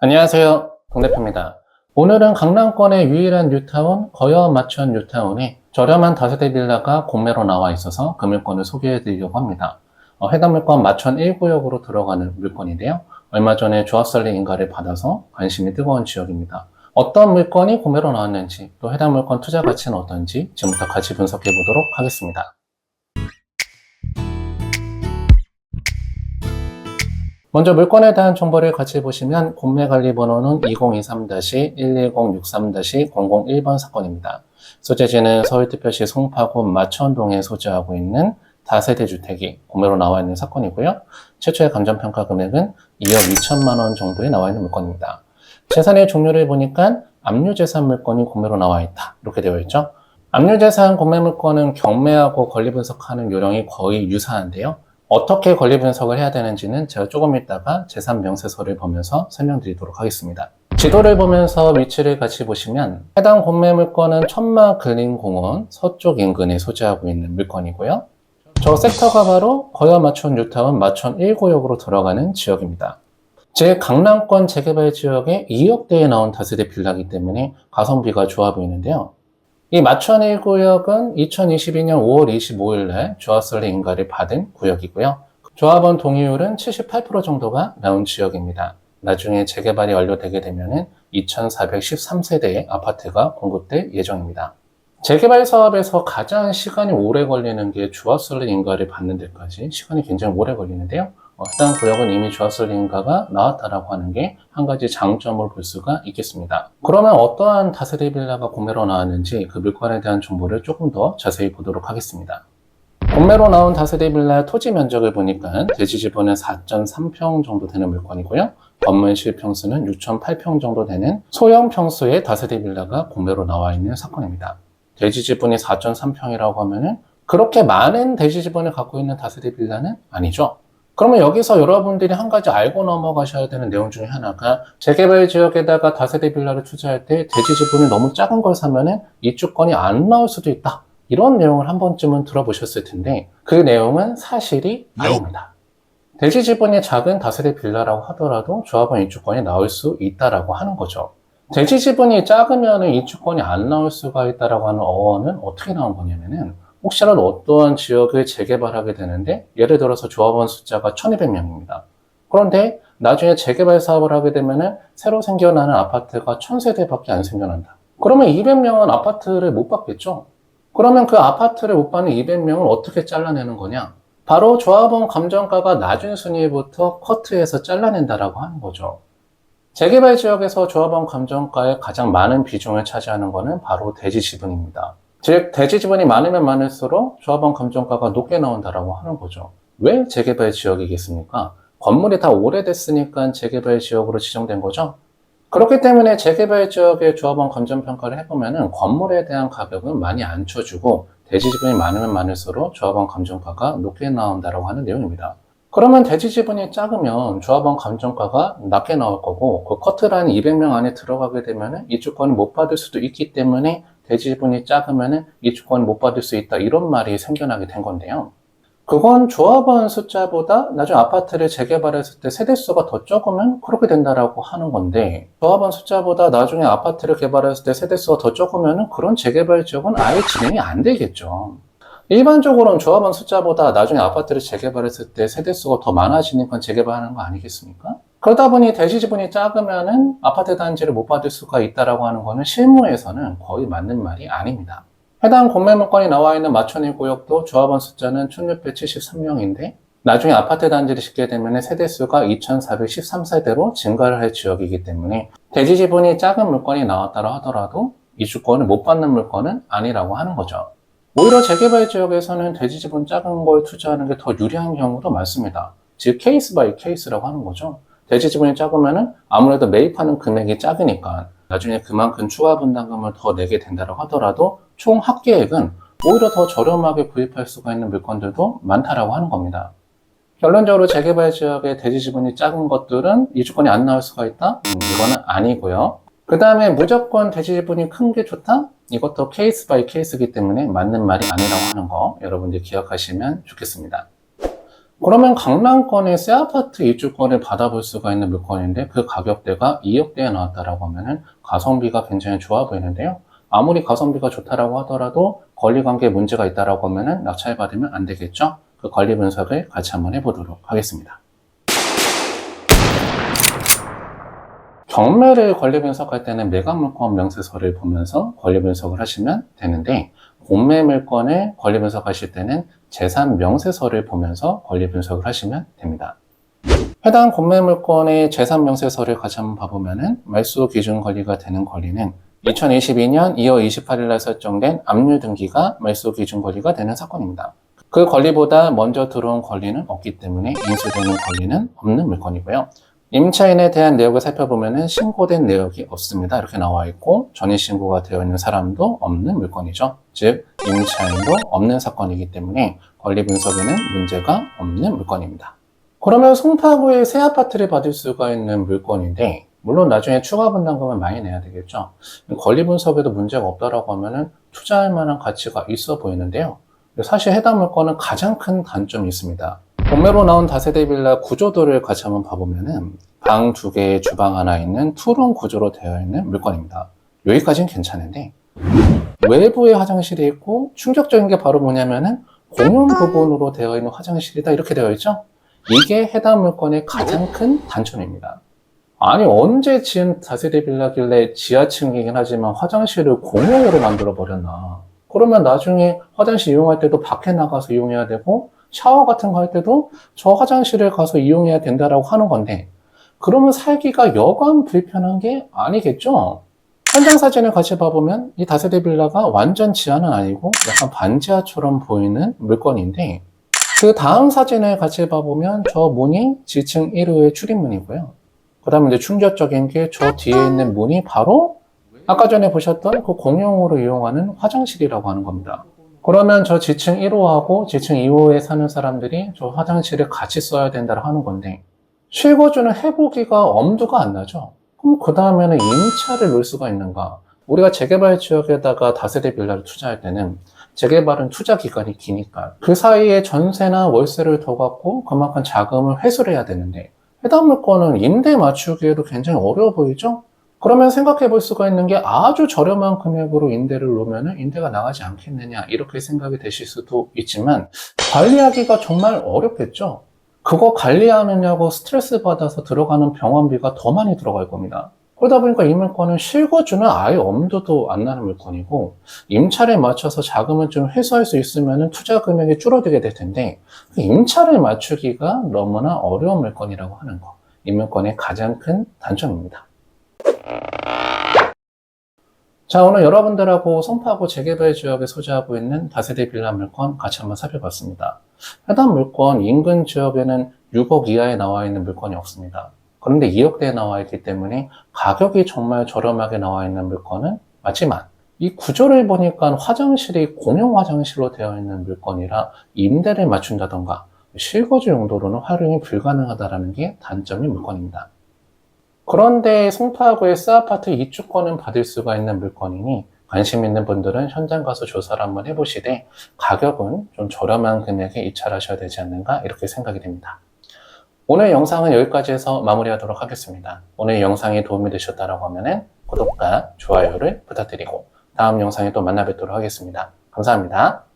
안녕하세요. 동대표입니다. 오늘은 강남권의 유일한 뉴타운 거여 마천 뉴타운에 저렴한 다세대 빌라가 공매로 나와 있어서 그 물건을 소개해 드리려고 합니다. 어, 해당 물건 마천 1구역으로 들어가는 물건인데요. 얼마 전에 조합설리 인가를 받아서 관심이 뜨거운 지역입니다. 어떤 물건이 구매로 나왔는지 또 해당 물건 투자 가치는 어떤지 지금부터 같이 분석해 보도록 하겠습니다. 먼저 물건에 대한 정보를 같이 보시면 공매관리 번호는 2023-11063-001번 사건입니다. 소재지는 서울특별시 송파구 마천동에 소재하고 있는 다세대 주택이 공매로 나와 있는 사건이고요. 최초의 감정평가 금액은 2억 2천만 원 정도에 나와 있는 물건입니다. 재산의 종류를 보니까 압류재산 물건이 공매로 나와 있다. 이렇게 되어 있죠. 압류재산 공매 물건은 경매하고 권리 분석하는 요령이 거의 유사한데요. 어떻게 권리 분석을 해야 되는지는 제가 조금 이따가 재산 명세서를 보면서 설명드리도록 하겠습니다. 지도를 보면서 위치를 같이 보시면 해당 공매 물건은 천마 근린공원 서쪽 인근에 소재하고 있는 물건이고요. 저 섹터가 바로 거여 마천 뉴타운 마천 1구역으로 들어가는 지역입니다. 제 강남권 재개발 지역에 2억대에 나온 다세대 빌라기 때문에 가성비가 좋아 보이는데요. 이 마천 1구역은 2022년 5월 25일 날 조합설리 인가를 받은 구역이고요. 조합원 동의율은 78% 정도가 나온 지역입니다. 나중에 재개발이 완료되게 되면 2,413세대의 아파트가 공급될 예정입니다. 재개발 사업에서 가장 시간이 오래 걸리는 게 조합설리 인가를 받는 데까지 시간이 굉장히 오래 걸리는데요. 어, 해당 구역은 이미 조합설리 인가가 나왔다라고 하는 게 한 가지 장점을 볼 수가 있겠습니다. 그러면 어떠한 다세대 빌라가 공매로 나왔는지 그 물건에 대한 정보를 조금 더 자세히 보도록 하겠습니다. 공매로 나온 다세대 빌라의 토지 면적을 보니까 대지 지분은 4.3평 정도 되는 물건이고요. 건물 실평수는 6.8평 정도 되는 소형 평수의 다세대 빌라가 공매로 나와 있는 사건입니다. 대지 지분이 4.3평이라고 하면은 그렇게 많은 대지 지분을 갖고 있는 다세대 빌라는 아니죠. 그러면 여기서 여러분들이 한 가지 알고 넘어가셔야 되는 내용 중에 하나가 재개발 지역에다가 다세대 빌라를 투자할 때 대지 지분이 너무 작은 걸 사면은 이주권이 안 나올 수도 있다. 이런 내용을 한 번쯤은 들어보셨을 텐데 그 내용은 사실이 아닙니다. 대지 지분이 작은 다세대 빌라라고 하더라도 조합원 이주권이 나올 수 있다라고 하는 거죠. 대지 지분이 작으면 이주권이 안 나올 수가 있다라고 하는 어원은 어떻게 나온 거냐면은 혹시라도 어떠한 지역을 재개발하게 되는데 예를 들어서 조합원 숫자가 1200명입니다. 그런데 나중에 재개발 사업을 하게 되면은 새로 생겨나는 아파트가 1000세대밖에 안 생겨난다. 그러면 200명은 아파트를 못 받겠죠? 그러면 그 아파트를 못 받는 200명을 어떻게 잘라내는 거냐? 바로 조합원 감정가가 낮은 순위부터 커트해서 잘라낸다라고 하는 거죠. 재개발 지역에서 조합원 감정가의 가장 많은 비중을 차지하는 것은 바로 대지 지분입니다. 즉 대지 지분이 많으면 많을수록 조합원 감정가가 높게 나온다라고 하는 거죠. 왜 재개발 지역이겠습니까? 건물이 다 오래됐으니까 재개발 지역으로 지정된 거죠. 그렇기 때문에 재개발 지역의 조합원 감정 평가를 해보면은 건물에 대한 가격은 많이 안 쳐주고 대지 지분이 많으면 많을수록 조합원 감정가가 높게 나온다라고 하는 내용입니다. 그러면 대지 지분이 작으면 조합원 감정가가 낮게 나올 거고 그 커트라인 200명 안에 들어가게 되면은 이 주권을 못 받을 수도 있기 때문에 대지 지분이 작으면은 이 주권을 못 받을 수 있다 이런 말이 생겨나게 된 건데요. 그건 조합원 숫자보다 나중에 아파트를 재개발했을 때 세대수가 더 적으면 그렇게 된다라고 하는 건데 조합원 숫자보다 나중에 아파트를 개발했을 때 세대수가 더 적으면 그런 재개발 지역은 아예 진행이 안 되겠죠. 일반적으로는 조합원 숫자보다 나중에 아파트를 재개발했을 때 세대수가 더 많아지니까 재개발하는 거 아니겠습니까? 그러다 보니 대지 지분이 작으면은 아파트 단지를 못 받을 수가 있다라고 하는 거는 실무에서는 거의 맞는 말이 아닙니다. 해당 공매 물건이 나와 있는 마천일 구역도 조합원 숫자는 1673명인데 나중에 아파트 단지를 짓게 되면 세대 수가 2413세대로 증가를 할 지역이기 때문에 대지 지분이 작은 물건이 나왔다고 하더라도 이주권을 못 받는 물건은 아니라고 하는 거죠. 오히려 재개발 지역에서는 대지 지분 작은 걸 투자하는 게 더 유리한 경우도 많습니다. 즉 케이스 바이 케이스라고 하는 거죠. 대지 지분이 작으면은 아무래도 매입하는 금액이 작으니까 나중에 그만큼 추가 분담금을 더 내게 된다고 하더라도 총 합계액은 오히려 더 저렴하게 구입할 수가 있는 물건들도 많다라고 하는 겁니다. 결론적으로 재개발 지역의 대지 지분이 작은 것들은 이주권이 안 나올 수가 있다? 음, 이거는 아니고요. 그 다음에 무조건 대지 지분이 큰 게 좋다? 이것도 케이스 바이 케이스이기 때문에 맞는 말이 아니라고 하는 거 여러분들 기억하시면 좋겠습니다. 그러면 강남권의 새 아파트 입주권을 받아볼 수가 있는 물건인데 그 가격대가 2억대에 나왔다라고 하면은 가성비가 굉장히 좋아 보이는데요. 아무리 가성비가 좋다라고 하더라도 권리관계 문제가 있다라고 하면은 낙찰받으면 안 되겠죠? 그 권리 분석을 같이 한번 해보도록 하겠습니다. 경매를 권리 분석할 때는 매각물건 명세서를 보면서 권리 분석을 하시면 되는데 공매 물건을 권리 분석하실 때는 재산 명세서를 보면서 권리 분석을 하시면 됩니다. 해당 공매 물건의 재산 명세서를 같이 한번 봐보면은 말소 기준 권리가 되는 권리는 2022년 2월 28일 날 설정된 압류 등기가 말소 기준 권리가 되는 사건입니다. 그 권리보다 먼저 들어온 권리는 없기 때문에 인수되는 권리는 없는 물건이고요. 임차인에 대한 내역을 살펴보면 신고된 내역이 없습니다. 이렇게 나와 있고 전입신고가 되어 있는 사람도 없는 물건이죠. 즉 임차인도 없는 사건이기 때문에 권리 분석에는 문제가 없는 물건입니다. 그러면 송파구에 새 아파트를 받을 수가 있는 물건인데 물론 나중에 추가 분담금을 많이 내야 되겠죠. 권리 분석에도 문제가 없다라고 하면은 투자할 만한 가치가 있어 보이는데요. 사실 해당 물건은 가장 큰 단점이 있습니다. 본매로 나온 다세대 빌라 구조도를 같이 한번 봐보면은 방 두 개에 주방 하나 있는 투룸 구조로 되어 있는 물건입니다. 여기까지는 괜찮은데 외부에 화장실이 있고 충격적인 게 바로 뭐냐면은 공용 부분으로 되어 있는 화장실이다 이렇게 되어 있죠. 이게 해당 물건의 가장 큰 단점입니다. 아니 언제 지은 다세대 빌라길래 지하층이긴 하지만 화장실을 공용으로 만들어 버렸나? 그러면 나중에 화장실 이용할 때도 밖에 나가서 이용해야 되고 샤워 같은 거 할 때도 저 화장실을 가서 이용해야 된다라고 하는 건데 그러면 살기가 여간 불편한 게 아니겠죠? 현장 사진을 같이 봐보면 이 다세대 빌라가 완전 지하는 아니고 약간 반지하처럼 보이는 물건인데 그 다음 사진을 같이 봐보면 저 문이 지층 1호의 출입문이고요. 그 다음에 이제 충격적인 게 저 뒤에 있는 문이 바로 아까 전에 보셨던 그 공용으로 이용하는 화장실이라고 하는 겁니다. 그러면 저 지층 1호하고 지층 2호에 사는 사람들이 저 화장실을 같이 써야 된다고 하는 건데 실거주는 해보기가 엄두가 안 나죠. 그럼 그 다음에는 임차를 놓을 수가 있는가? 우리가 재개발 지역에다가 다세대 빌라를 투자할 때는 재개발은 투자 기간이 기니까 그 사이에 전세나 월세를 더 갖고 그만큼 자금을 회수를 해야 되는데 해당 물건은 임대 맞추기에도 굉장히 어려워 보이죠? 그러면 생각해 볼 수가 있는 게 아주 저렴한 금액으로 임대를 놓으면 임대가 나가지 않겠느냐 이렇게 생각이 되실 수도 있지만 관리하기가 정말 어렵겠죠. 그거 관리하느냐고 스트레스 받아서 들어가는 병원비가 더 많이 들어갈 겁니다. 그러다 보니까 이 물건은 실거주는 아예 엄두도 안 나는 물건이고 임차를 맞춰서 자금을 좀 회수할 수 있으면 투자 금액이 줄어들게 될 텐데 그 임차를 맞추기가 너무나 어려운 물건이라고 하는 거. 이 물건의 가장 큰 단점입니다. 자, 오늘 여러분들하고 송파구 재개발 지역에 소재하고 있는 다세대 빌라 물건 같이 한번 살펴봤습니다. 해당 물건 인근 지역에는 6억 이하에 나와 있는 물건이 없습니다. 그런데 2억대에 나와 있기 때문에 가격이 정말 저렴하게 나와 있는 물건은 맞지만 이 구조를 보니까 화장실이 공용 화장실로 되어 있는 물건이라 임대를 맞춘다던가 실거주 용도로는 활용이 불가능하다는 게 단점인 물건입니다. 그런데 송파구의 스아파트 입주권은 받을 수가 있는 물건이니 관심 있는 분들은 현장 가서 조사를 한번 해보시되 가격은 좀 저렴한 금액에 입찰하셔야 되지 않는가 이렇게 생각이 됩니다. 오늘 영상은 여기까지 해서 마무리하도록 하겠습니다. 오늘 영상이 도움이 되셨다고 하면 구독과 좋아요를 부탁드리고 다음 영상에 또 만나 뵙도록 하겠습니다. 감사합니다.